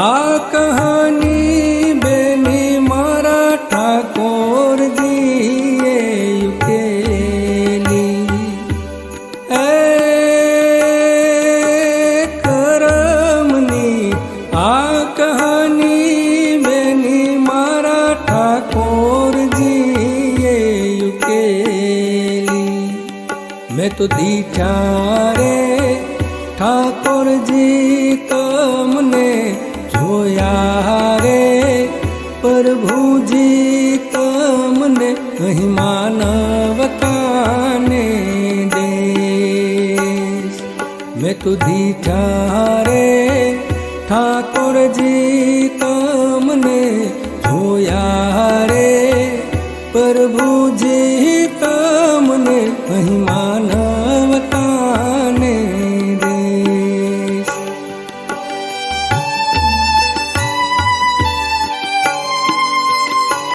આ કહાની બેની મારા ઠાકોરજીએ ઉકેલી. એ કરમની આ કહાની બેની મારા ઠાકોરજીએ ઉકેલી. મેં તો દીઠા રે ઠાકોરજી જોયા રે પ્રભુજી તમને અહીં માનવતાને દે મેં તુધી ઠારે ઠાકોરજી તમને જોયા રે. પ્રભુજી તમને અહીં માનવતાને